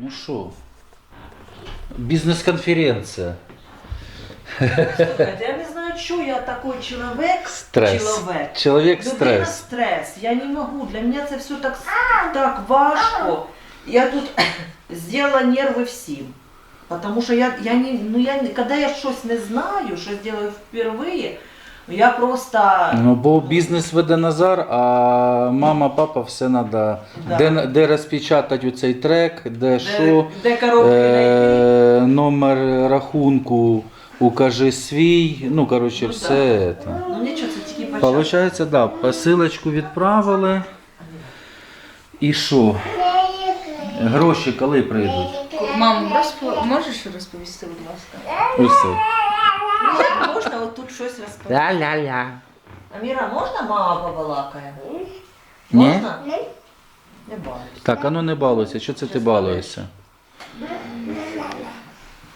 Ну що? Бізнес-конференція. Слухайте, я не знаю, що я такой человек. Стрес. Человек. Чоловік Людина стрес. стрес. Я не могу. Для меня це все так, так важко. Я тут сделала нерви всім. Потому що я, я не, ну я, не- когда я щось не знаю, щось делаю впервые, я просто... Ну, бо бізнес веде Назар, а мама, папа все треба. Да. Де, де розпечатати оцей трек, де що, де, де коробки знайти. е, номер рахунку, укажи свій. Ну, коротше, Ну, все. це. Ну нічого, це тільки початок. Получається, да, посилочку відправили. І що? Гроші коли прийдуть? Мам, розпо... можеш розповісти, будь ласка? Усе. Ну, Отут щось розповісти? Ля-ля-ля. Аміра, можна мама побалакає? Ні? Можна? Не балуйся. Так, а ну не балуйся. Що це ти балуєшся?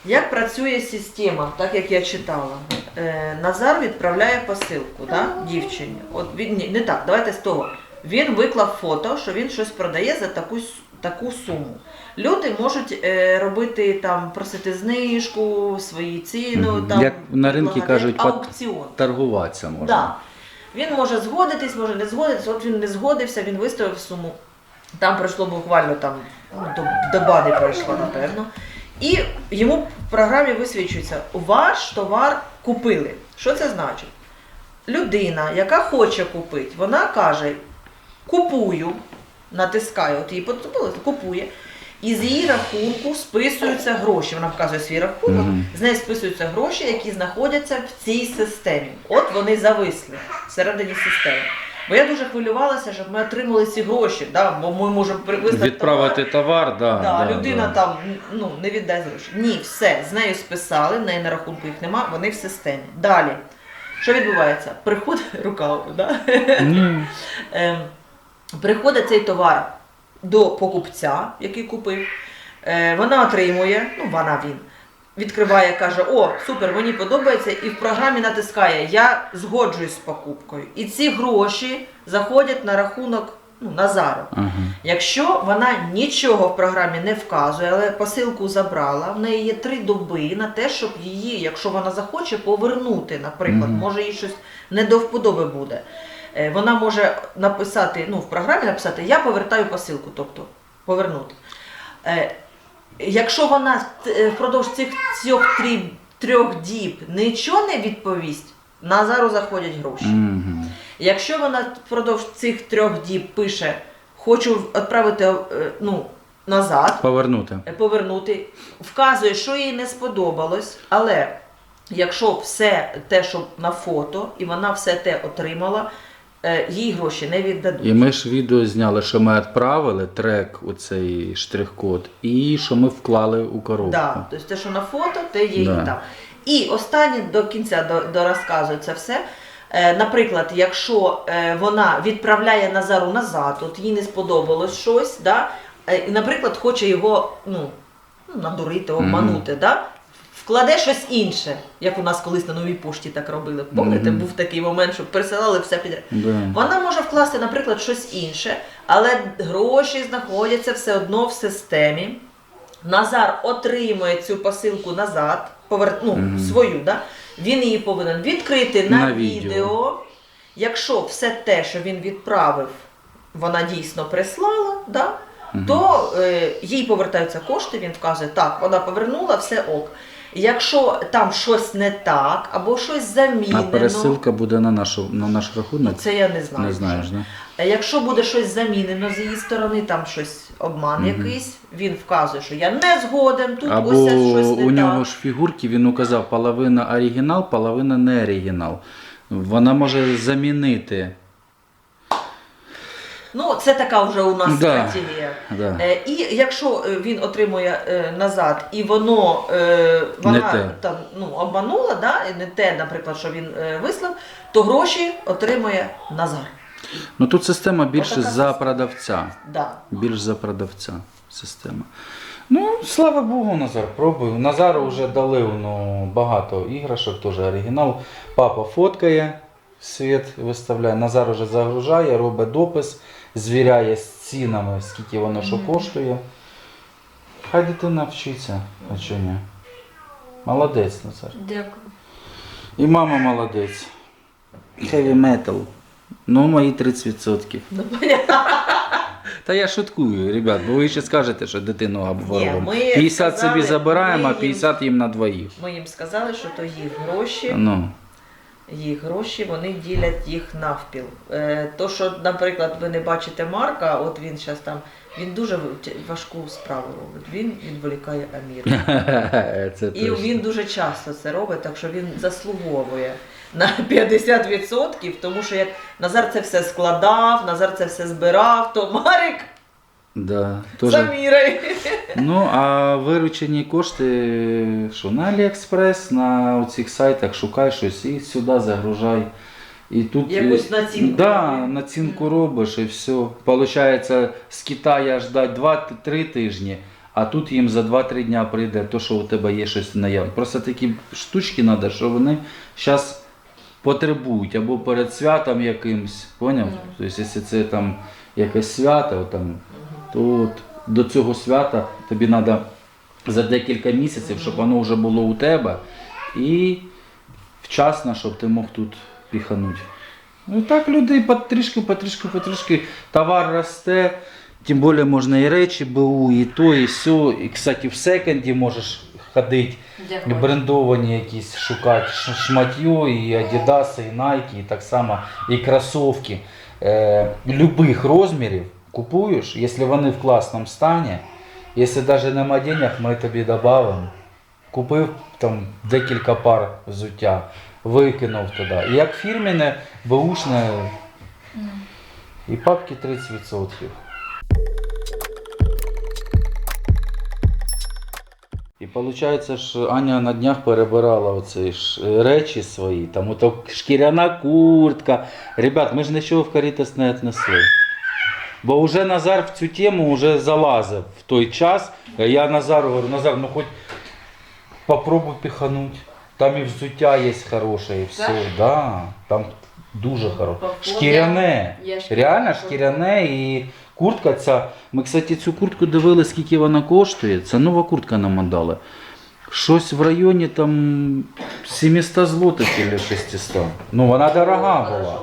Як працює система, так як я читала? Е, Назар відправляє посилку да, дівчині. От він ні, не так, давайте з того. Він виклав фото, що він щось продає за таку, с- таку суму. Люди можуть е, робити там, просити знижку, свої ціну. Мгм. Там, Як на ринку предлагати кажуть, пат- аукціон. Торгуватися можна. Да. Він може згодитись, може не згодитись. От він не згодився, він виставив суму. Там пройшло буквально там ну, до, доба не пройшла, напевно. І йому в програмі висвічується: ваш товар купили. Що це значить? Людина, яка хоче купити, вона каже: купую, натискає, от їй потрапило, купує. І з її рахунку списуються гроші. Вона показує свій рахунок, Мгм. з неї списуються гроші, які знаходяться в цій системі. От вони зависли всередині системи. Бо я дуже хвилювалася, щоб ми отримали ці гроші. Да? Бо ми можемо привезти Відправити товар, да, Да, да, людина да. там ну, не віддасть гроші. Ні, все, з нею списали, в неї на рахунку їх нема, вони в системі. Далі. Що відбувається? Приходить рука, да? Ні. Ем, приходить цей товар до покупця, який купив. Е, вона отримує, ну вона він. Відкриває, каже: О, супер, мені подобається, і в програмі натискає Я згоджуюсь з покупкою. І ці гроші заходять на рахунок ну, Назару. Ага. Якщо вона нічого в програмі не вказує, але посилку забрала, в неї є три доби на те, щоб її, якщо вона захоче, повернути, наприклад, Мгм. може їй щось не до вподоби буде. Е, Вона може написати, ну в програмі написати Я повертаю посилку, тобто повернути. Е, Якщо вона е, впродовж цих трьох, трьох діб нічого не відповість, Назару заходять гроші. Мгм. Якщо вона впродовж цих трьох діб пише Хочу відправити ну, назад, Повернути. повернути, вказує, що їй не сподобалось, але якщо все те, що на фото, і вона все те отримала, їй гроші не віддадуть. І ми ж відео зняли, що ми відправили трек, оцей штрих-код, і що ми вклали у коробку. Да, тобто те, що на фото, те є Да. і там. І останнє до кінця до, до розказу це все. Е, наприклад, якщо е, вона відправляє Назару назад, от їй не сподобалось щось, да, е, наприклад, хоче його ну, надурити, обманути, да, вкладе щось інше, як у нас колись на новій пошті так робили. Мгм. був такий момент, що присилали все підряд. Да. Вона може вкласти, наприклад, щось інше, але гроші знаходяться все одно в системі. Назар отримує цю посилку назад, повер... ну, Мгм. свою, да? він її повинен відкрити на, На відео. відео. Якщо все те, що він відправив, вона дійсно прислала, да? То е, їй повертаються кошти, він вказує, так, вона повернула, все ок. Якщо там щось не так, або щось А замінено, пересилка буде на, нашу, на наш рахунок? це я не знаю. Не знаєш? А Якщо буде щось замінено з її сторони, там щось обман Мгм. якийсь, він вказує, що я не згоден, тут Або ось щось не у нього так. ж фігурки він указав половина оригінал, половина не оригінал. Вона може замінити. Ну, це така вже у нас Да. стратегія. Да. Е, і якщо е, він отримує е, назад, і воно е, вона Не те. там ну обманула, да, і не те, наприклад, що він е, вислав, то гроші отримує Назар. Ну тут система більше Отака за продавця. Да. Більш за продавця система. Ну, слава Богу, Назар, пробую. Назару вже дали ну, багато іграшок, теж оригінал. Папа фоткає, світ виставляє. Назар вже загружає, робить допис, звіряє з цінами, скільки воно що коштує. Хай дитина вчиться, а чого ні? Молодець, Назар. Дякую. І мама молодець. Heavy metal. Ну, мої 30%. Ну, понятно. Та я шуткую, ребят, бо ви ще скажете, що дитину Ні, обворуємо. ми 50 собі сказали, забираємо, ми а їм- 50 їм на двоїх. Ми їм сказали, що то їх гроші, Ну. Їх гроші, вони ділять їх навпіл. Е, то, що, наприклад, ви не бачите Марка, от він зараз там, він дуже важку справу робить. Він відволікає Амір. І він дуже часто це робить, так що він заслуговує на 50%, тому що як Назар це все складав, Назар це все збирав, то Марик Да, з тоже. Амірою. Ну, а виручені кошти, що на Аліекспрес, на оцих сайтах шукай щось і сюди загружай. І тут Якусь націнку Да, робиш. націнку робиш і все. Получається, з Китаю ждать 2-3 тижні, а тут їм за 2-3 дня прийде то, що у тебе є щось наявне. Просто такі штучки треба, що вони зараз потребують або перед святом якимсь, поняв? Тобто, якщо це там якесь свято, там, то от до цього свята тобі треба за декілька місяців, щоб воно вже було у тебе, і вчасно, щоб ти мог тут піханути. Ну і так люди потрішки, потрішки, потрішки товар росте. Тим більше можна і речі БУ, і то, і все. І, кстати, в секонді можеш ходити, Дякую. брендовані якісь шукати шматьо, і Adidas, і Nike, і так само, і кросівки е, любих розмірів купуєш, якщо вони в класному стані, якщо навіть нема денег, ми тобі додамо. Купив там декілька пар взуття, викинув туди. І як фірменне, беушне, і папки 30%. І виходить, що Аня на днях перебирала оці ж е, речі свої, там ото шкіряна куртка. Ребят, ми ж нічого в Карітас не віднесли. Бо вже Назар в цю тему вже залазив в той час. Я Назару говорю, Назар, ну хоч попробуй піхануть. Там і взуття є хороше, і все. Так? Да, там дуже хороше. Шкіряне. Реально шкіряне і куртка ця. Ми, кстати, цю куртку дивилися, скільки вона коштує. Це нова куртка нам дали. Щось в районі там 700 злотих чи 600. Ну вона дорога була.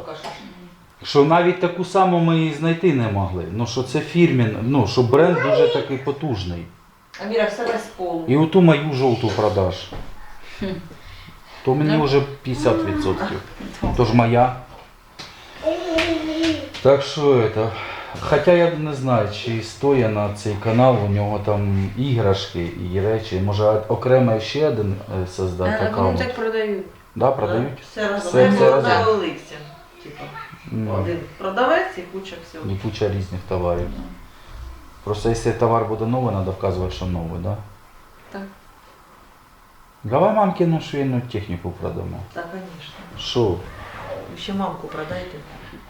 Що навіть таку саму ми і знайти не могли. Ну що це фірмін, ну що бренд дуже такий потужний. Аміра, вставай з полу. І оту мою жовту продаж. То мені Ну. вже 50%. Тож моя. Так що это. Хоча я не знаю, чи стоїть на цей канал, у нього там іграшки і речі. Може окремо ще один е, создати Е, Вони так продають. Да, продають? Все разом. Все- все разом. Типу. Один продавець і куча всього. І куча різних товарів. Просто якщо товар буде новий, треба вказувати, що новий, да? Так. Давай мамкину швейну техніку продамо. Так, звісно. Що? Ще мамку продайте.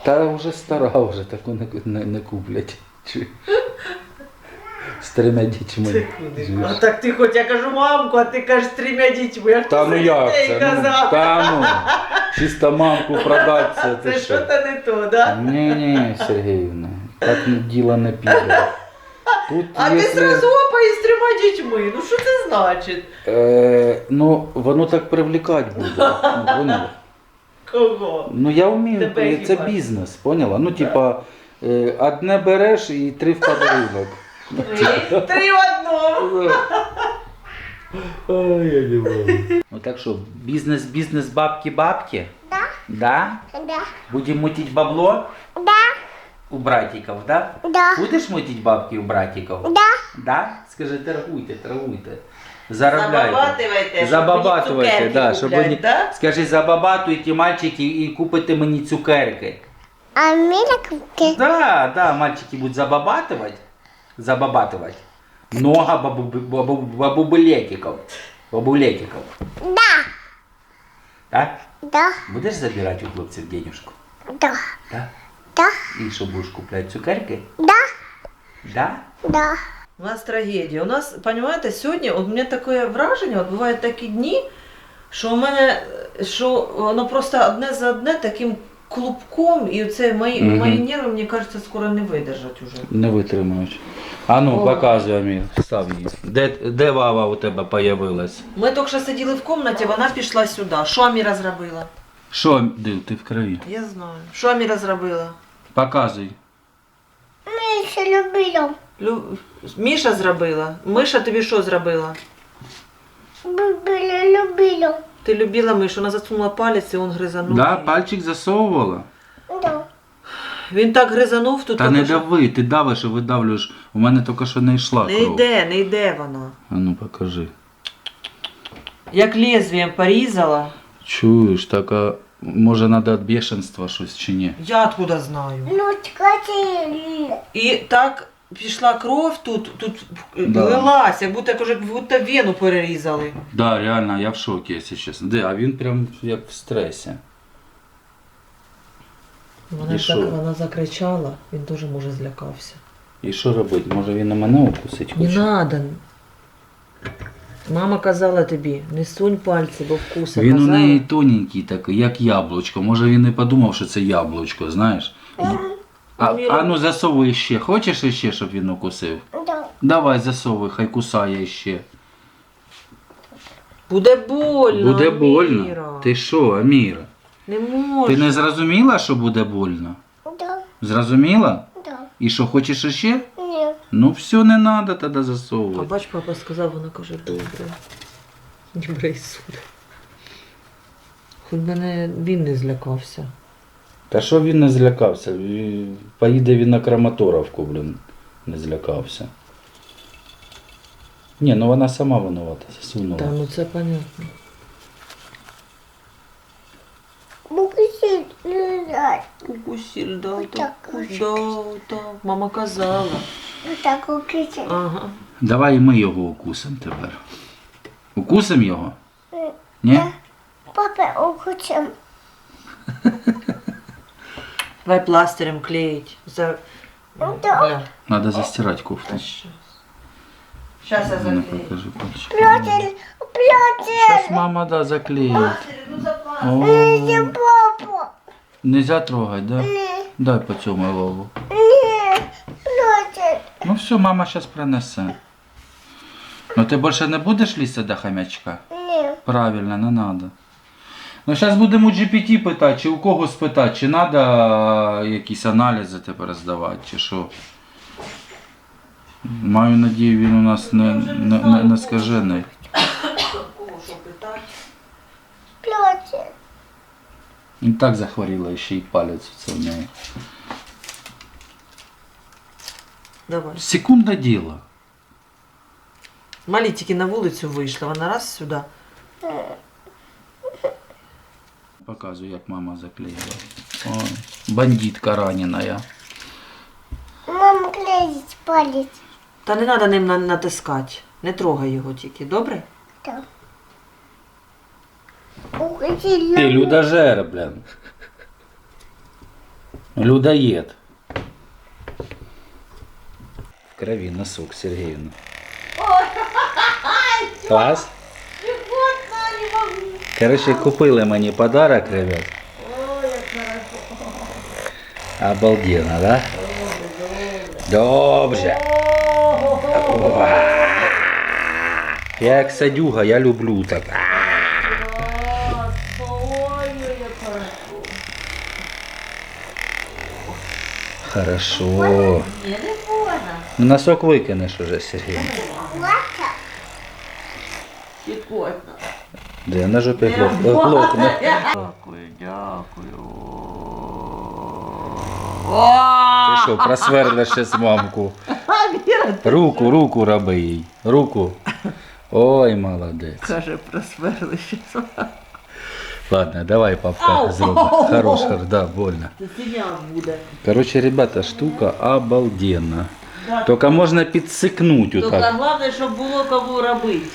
Та вже стара, вже таку не, не, не куплять. З трьома дітьми. А так ти хоч я кажу мамку, а ти кажеш з трьома дітьми. Як Та ну як це? Ну, та ну. Чисто мамку продати, це що то не то, да? Ні, ні, Сергіївна, так діло не піде. Тут, А ти якщо- зразу опа і з трьома дітьми. Ну що це значить? Е, ну, воно так привлікати буде. Ну, поняла? Кого? Ну я вмію, Тебе це хіба? бізнес, поняла? Ну, типа, е, одне береш і три в подарунок. Три, три в одному. Ой, я не можу. Ну так що, бізнес, бізнес, бабки, бабки? Да. Да? Да, Будем мутить бабло? да, У братиков, да? да, Будеш мутить бабки у братиков? да. Да? Скажи, торгуйте, торгуйте. Заробляйте. Забабатывайте, щоб Забабатуйте, мені да, цукерки щоб куплять, вони... да? Скажи, забабатуйте, мальчики, і купите мені цукерки. А мира купки. Да, да, мальчики будут забабатывать. Забабатывать. Много бабу, бабу, бабулетиков. Бабулетиков. Да, Да? да, Будешь забирать у хлопцев денежку? да, Да? да, И что, будешь куплять цукерки? да, Да? да. У нас трагедія. У нас, розумієте, сьогодні от у мене таке враження, от бувають такі дні, що у мене що воно просто одне за одне таким клубком, і оце мої, Мгм. мої нерви, мені кажеться, скоро не видержать уже. Не витримають. А ну, О. показуй, Амір, став її. Де, де Вава у тебе появилась? Ми тільки що сиділи в кімнаті, вона пішла сюди. Що Аміра зробила? Що, Див, ти в крові? Я знаю. Що Аміра зробила? Показуй. Миша любила. Лю... Міша зробила. Миша тобі що зробила? Любила, любила. Ти любила Мишу, вона засунула палець і він гризанув. Да, її. пальчик засовувала? Да. Він так гризанув тут. Та не що- дави, ти давиш і видавлюєш. У мене тільки що не йшла Не кров. йде, не йде вона. А ну покажи. Як лезвієм порізала, Чуєш, так а може треба від бешенства щось чи ні? я откуда знаю. Ну, скажи. І так пішла кров тут, тут Да. лилась, як будто, як будто вену перерізали. Да, реально, я в шокі, якщо чесно. Де, а він прям як в стресі. Вона І так що? вона закричала, він дуже може злякався. І що робити? Може він на мене укусить Не хоче? надо. Мама казала тобі, не сунь пальці, бо вкуса Він у казала. неї тоненький такий, як яблучко. Може він не подумав, що це яблучко, знаєш? А, а ну засовуй ще. Хочеш іще, щоб він укусив? Да. Давай засовуй, хай кусає ще. Буде больно. Буде больно. Аміра. Ти що, Аміра? Не можеш. Ти не зрозуміла, що буде больно? Да. Зрозуміла? Да. І що, хочеш іще? Нет. Ну все, не треба тоді А засовувати. бач, папа сказав, вона каже, добре. Добре і суд. Хоч мене він не злякався. Та що він не злякався? Поїде він на Краматоровку, блін, не злякався. Ні, ну вона сама винувата, засунула. Та ну це понятно. Лежать. Укусіль, да, так, так, да, так. Мама казала. Вот так укусит. Ага. Давай і ми його укусимо тепер. Укусимо його? Ні? Папа укусим. Давай пластирем клеїть. За... Ну, да. Гля. Треба застирати кофту. Щас я Ну, заклею. покажи пальчик. Платер, платер. Зараз мама да, заклеїть. Ну, за О, Папа. нельзя трогать, да? Не, Дай поцьомай лову. не. Платер. Ну все, мама зараз принесе. Ну ти більше не будеш лізти до хам'ячка? Не. Правильно, не надо. Ну, зараз будемо у GPT питати, чи у кого спитати, чи треба якісь аналізи тепер здавати, чи що. Маю надію, він у нас не, не, не, не скажений. Кого що питати? Платер. І так захворіла, ще й палець це в неї. Давай. Секунда діла. Малі тільки на вулицю вийшла, вона раз сюди. Показую, як мама заклеїла. О, бандитка ранена. Мама клеит палец. Та не треба ним натискати. Не трогай його тільки, добре? Да. Укусил. Ти людожер, блін. Людоєд. В крові носок Сергіївна. Клас? Короче, купили мені подарок, ребят. Обалденно, да? Добре. Я як садюга, я люблю так. Хорошо. Ну, Носок викинеш уже, Сергій. Де на жопі глох- глохне. Дякую, дякую. Ти що, просверлиш ще з мамку. Руку, руку роби їй. Руку. Ой, молодець. Каже, просверли щось. Ладно, давай папка зробимо. Хорош, хорош, да, больно. Короче, ребята, штука обалденна. Только можна підсикнуть Тільки отак. головне, щоб було кому робити.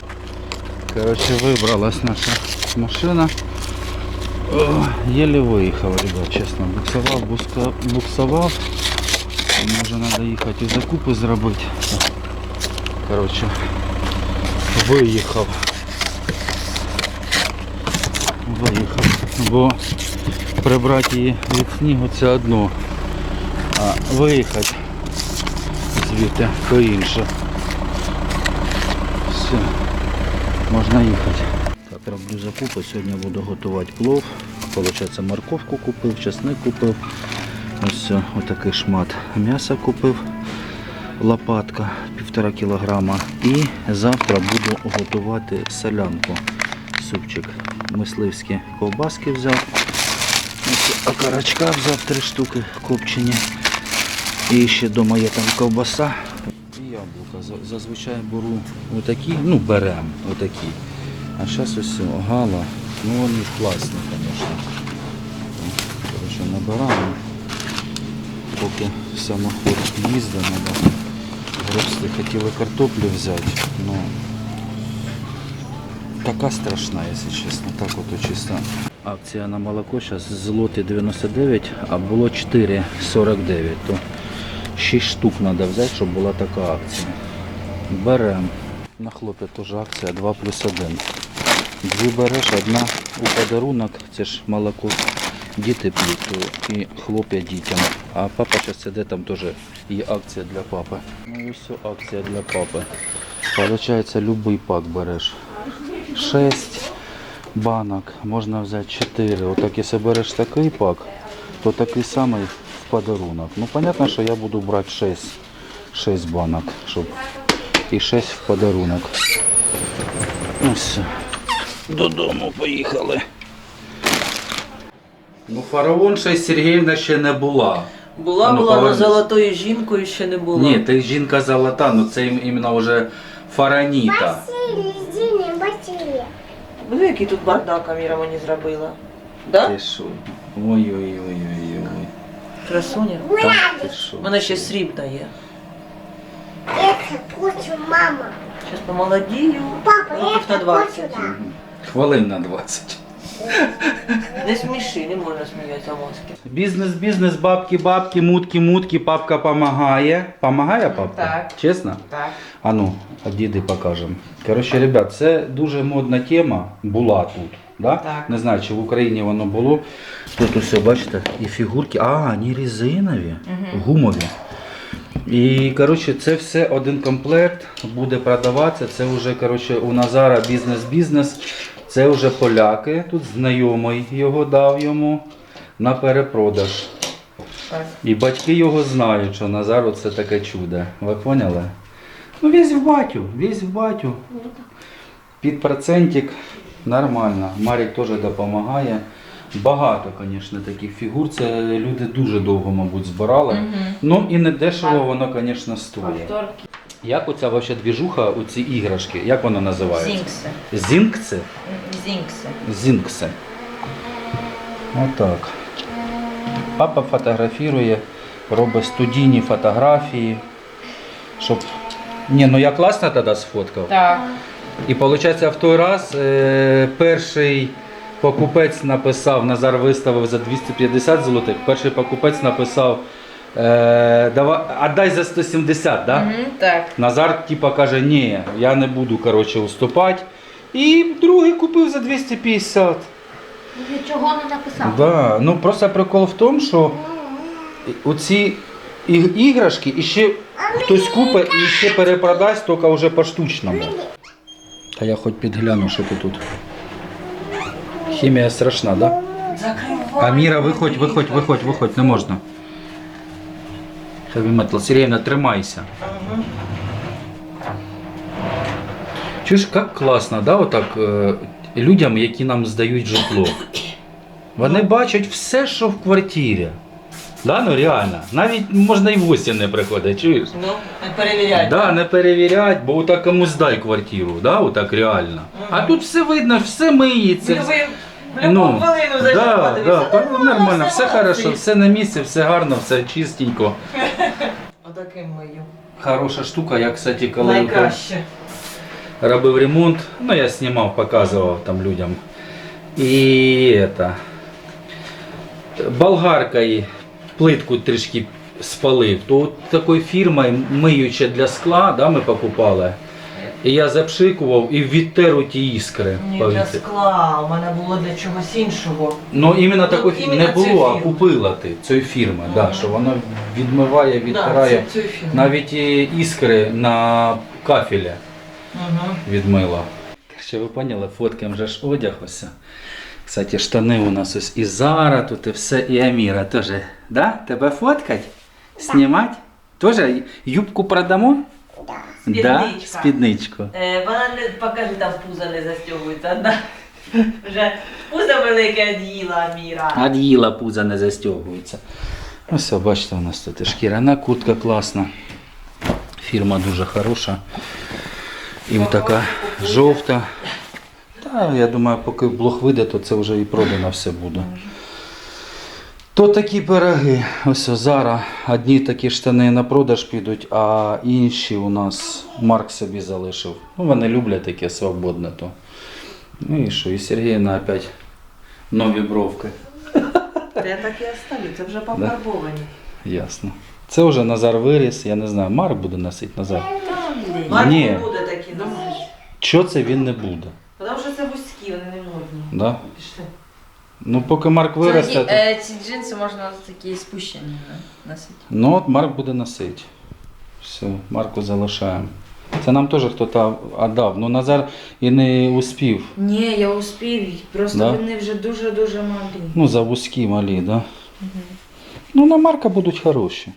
Короче, выбралась наша машина. О, еле выехал, ребят, честно. Буксовал, буска, буксовал. Мне уже надо ехать и закупы зробити. Короче, виїхав. Виїхав. Бо прибрати її від снігу це одно. А виїхати звідти то інше. Все, можна їхати. Так, роблю закупи. Сьогодні буду готувати плов. Получається, морковку купив, чесник купив. Ось все, отакий шмат м'яса купив. Лопатка півтора кілограма. І завтра буду готувати солянку. Супчик. Мисливські ковбаски взяв. Ось окорочка взяв три штуки копчені. І ще вдома є там ковбаса. Яблука. Зазвичай беру отакі, ну беремо отакі. А зараз ось гала. Ну вони класні, звісно. Коротше, набираємо. Поки самоход їздить, треба гребсти. Хотіли картоплю взяти. Ну, така страшна, якщо чесно. Так от чисто. Акція на молоко зараз злоти 99, а було 4,49. То 6 штук треба взяти, щоб була така акція. Беремо. На хлопі теж акція 2 плюс 1. Дві береш, одна у подарунок, це ж молоко. Діти п'ють і хлоп'я дітям. А папа зараз іде, там теж є акція для папи. Ну і все, акція для папи. Получається, будь-який пак береш. 6 банок, можна взяти 4. Отак, якщо береш такий пак, то такий самий подарунок. Ну, понятно, що я буду брати 6, 6 банок, щоб і 6 в подарунок. Ну все. Додому поїхали. Ну, фараон 6 Сергіївна ще не була. Була, Ну, була, але повернись. золотою жінкою ще не було. Ні, ти жінка золота, ну це ім- іменно вже фараніта. Зиня, Василий. Диви, який тут бардак Аміра мені зробила. Да? Ти що? Ой-ой-ой-ой-ой. Красуня. Так, ти що? У мене ще срібна є. Это хочу мама. Зараз помолодію. Папа, Років на это 20. хочу да. Хвилин на 20. Не сміши, не можна сміятися в маски. Бізнес, бізнес, бабки, бабки, мутки, мутки, папка помагає. Помагає папка? Так. Чесно? Так. А ну, а діди покажемо. Коротше, ребят, це дуже модна тема була тут. Да? Так. Не знаю, чи в Україні воно було. Тут усе, бачите, і фігурки. А, вони резинові, гумові. І коротше, це все один комплект буде продаватися. Це вже коротше, у Назара бізнес-бізнес. Це вже поляки. Тут знайомий його дав йому на перепродаж. Так. І батьки його знають, що Назару це таке чудо. Ви поняли? Ну, весь в батю, весь в батю. Під процентик нормально. Марік теж допомагає. Багато, звісно, таких фігур. Це люди дуже довго, мабуть, збирали. Ну і не дешево воно, звісно, стоїть. Як оця ваша двіжуха, оці іграшки, як воно називається? Зінкси. Зінкси? Зінкси. Зінкси. Отак. Папа фотографірує, робить студійні фотографії, щоб. Ні, ну я класно тоді сфоткав. Так. І виходить, в той раз е, перший покупець написав, Назар виставив за 250 злотих, перший покупець написав, е, давай, отдай за 170, да? Мгм, так. Назар типа каже, ні, я не буду коротше, уступати. І другий купив за 250. Нічого не написав. Да, ну просто прикол в тому, що оці іграшки і ще хтось купить і ще перепродасть, тільки вже поштучному. Та я хоч підгляну, що ти тут. Хімія страшна, так? Да? Закривай. Аміра, виходь, виходь, виходь, виходь, не можна. Heavy Metal. Сергіївна, тримайся. Чуєш, як класно, да, отак, е, людям, які нам здають житло. Вони бачать все, що в квартирі. Да, ну реально. Навіть можна і в гості не приходить, чуєш? Ну, не перевіряй. Да, не перевірять, бо отак комусь дай квартиру, да, отак реально. А тут все видно, все миється. Ви в Ну, любу хвилину да, зайшли, да, та Ну, нормально, все все хорошо, все на місці, все гарно, все чистенько. Отаким мою. Хороша штука, я, кстати, коли Найкраще. робив ремонт, ну я знімав, показував там людям. І это, болгаркою плитку трішки спалив, то от такою фірмою миюче для скла, да, ми покупали. І я запшикував і відтеру ті іскри. Ні, повітря. для скла, у мене було для чогось іншого. Ну іменно Ну, такої іменно не було, цієї а фірми. купила ти цієї фірми, да, що воно відмиває, відтирає. Да, це. Навіть і іскри на кафелі Угу. відмила. Ще ви поняли, фоткаємо вже ж одяг ось. Кстати, штани у нас ось і Зара, тут і все, і Аміра теж. Да? Тебе фоткать? Знімать? Тоже юбку продамо? Да, Спідничка. спідничку. Е, вона не покажи, там пузо не застягується. одна. Вже пузо велике од'їла Міра. Ад'їла пуза не застягується. Ось, бачите, у нас тут і шкіряна куртка класна. Фірма дуже хороша. І така жовта. Та, я думаю, поки блог вийде, то це вже і продано все буде. То такі пироги. Ось зараз одні такі штани на продаж підуть, а інші у нас Марк собі залишив. Ну, вони люблять таке свободне. То. Ну і що, і Сергіївна опять нові бровки. Та я так і оставлю, це вже пофарбовані. Ясно. Це вже Назар виріс, я не знаю, Марк буде носити Назар. Марк не буде такі носити. Що це він не буде? Тому що це вузькі, вони не модні. Да? Пішли. Ну, поки Марк виросте, то... Е, ці джинси можна такі спущені да, носити. ну от Марк буде носити. Все, Марку залишаємо. Це нам теж хтось віддав. Ну Назар і не успів. Ні, я успів, просто Да? вони вже дуже-дуже малі. Ну, за вузькі малі, да? Ну, на Марка будуть хороші.